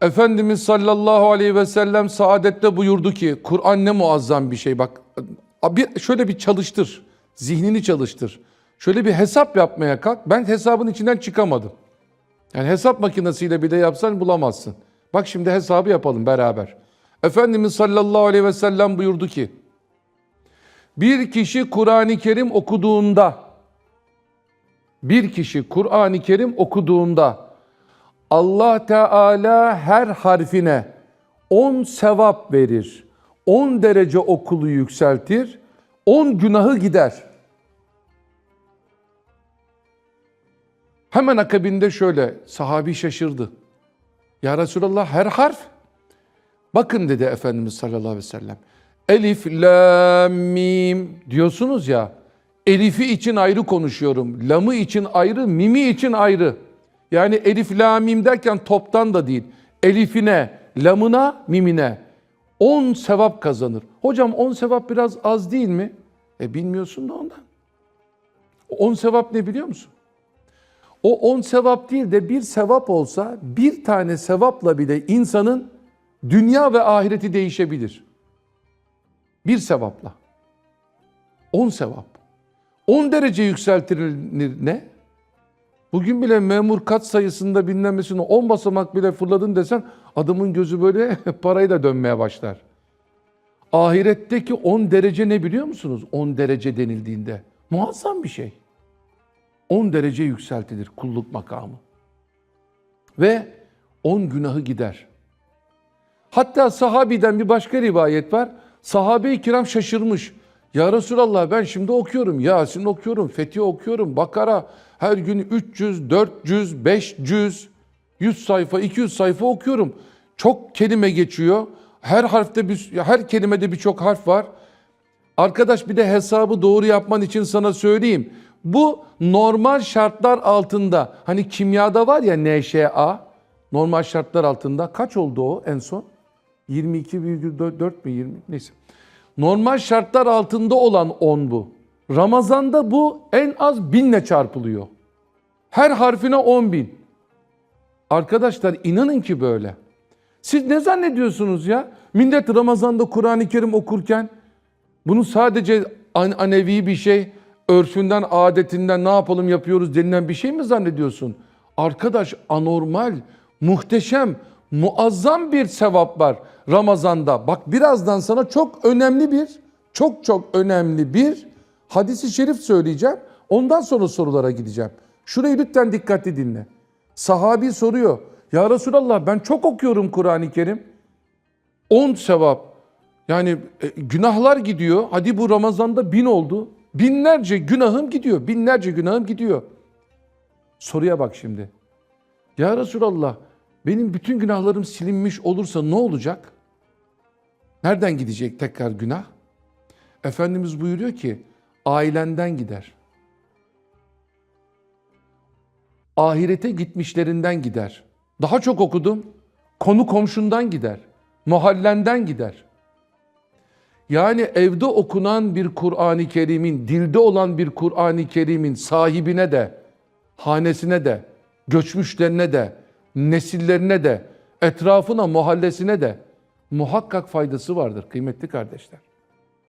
Efendimiz sallallahu aleyhi ve sellem saadette buyurdu ki Kur'an ne muazzam bir şey bak bir, şöyle bir çalıştır zihnini çalıştır. Şöyle bir hesap yapmaya kalk ben hesabın içinden çıkamadım. Yani hesap makinesiyle bile yapsan bulamazsın. Bak şimdi hesabı yapalım beraber. Efendimiz sallallahu aleyhi ve sellem buyurdu ki bir kişi Kur'an-ı Kerim okuduğunda bir kişi Kur'an-ı Kerim okuduğunda Allah Teala her harfine 10 sevap verir. 10 derece okulu yükseltir. 10 günahı gider. Hemen akabinde şöyle sahabi şaşırdı. Ya Resulallah her harf. Bakın dedi Efendimiz sallallahu aleyhi ve sellem. Elif, la, mim diyorsunuz ya. Elifi için ayrı konuşuyorum. Lamı için ayrı, mimi için ayrı. Yani elif, la, mim derken toptan da değil. Elifine, lamına, mimine. 10 sevap kazanır. Hocam 10 sevap biraz az değil mi? E bilmiyorsun da ondan. 10 sevap ne biliyor musun? O 10 sevap değil de bir sevap olsa bir tane sevapla bile insanın dünya ve ahireti değişebilir. Bir sevapla. 10 sevap. 10 derece yükseltilir ne? Bugün bile memur kat sayısında bilinmesine 10 basamak bile fırladın desen adamın gözü böyle parayla dönmeye başlar. Ahiretteki 10 derece ne biliyor musunuz? 10 derece denildiğinde. Muazzam bir şey. 10 derece yükseltilir kulluk makamı. Ve 10 günahı gider. Hatta sahabiden bir başka rivayet var. Sahabe-i kiram şaşırmış. Ya Resulallah ben şimdi okuyorum. Yasin okuyorum, Fetih okuyorum, Bakara. Her gün 300, 400, 500, 100 sayfa, 200 sayfa okuyorum. Çok kelime geçiyor. Her harfte bir, her kelimede birçok harf var. Arkadaş bir de hesabı doğru yapman için sana söyleyeyim. Bu normal şartlar altında hani kimyada var ya NŞA normal şartlar altında kaç oldu o en son? 22,4 mi 20 neyse. Normal şartlar altında olan 10 bu. Ramazanda bu en az binle çarpılıyor. Her harfine 10 bin. Arkadaşlar inanın ki böyle. Siz ne zannediyorsunuz ya? Millet Ramazan'da Kur'an-ı Kerim okurken bunu sadece an anevi bir şey, örfünden, adetinden ne yapalım yapıyoruz denilen bir şey mi zannediyorsun? Arkadaş anormal, muhteşem, muazzam bir sevap var Ramazan'da. Bak birazdan sana çok önemli bir, çok çok önemli bir hadisi şerif söyleyeceğim. Ondan sonra sorulara gideceğim. Şurayı lütfen dikkatli dinle. Sahabi soruyor. Ya Resulallah ben çok okuyorum Kur'an-ı Kerim. 10 sevap. Yani e, günahlar gidiyor. Hadi bu Ramazan'da bin oldu. Binlerce günahım gidiyor. Binlerce günahım gidiyor. Soruya bak şimdi. Ya Resulallah benim bütün günahlarım silinmiş olursa ne olacak? Nereden gidecek tekrar günah? Efendimiz buyuruyor ki ailenden gider. Ahirete gitmişlerinden gider. Daha çok okudum. Konu komşundan gider. Mahallenden gider. Yani evde okunan bir Kur'an-ı Kerim'in, dilde olan bir Kur'an-ı Kerim'in sahibine de, hanesine de, göçmüşlerine de, nesillerine de, etrafına, mahallesine de muhakkak faydası vardır kıymetli kardeşler.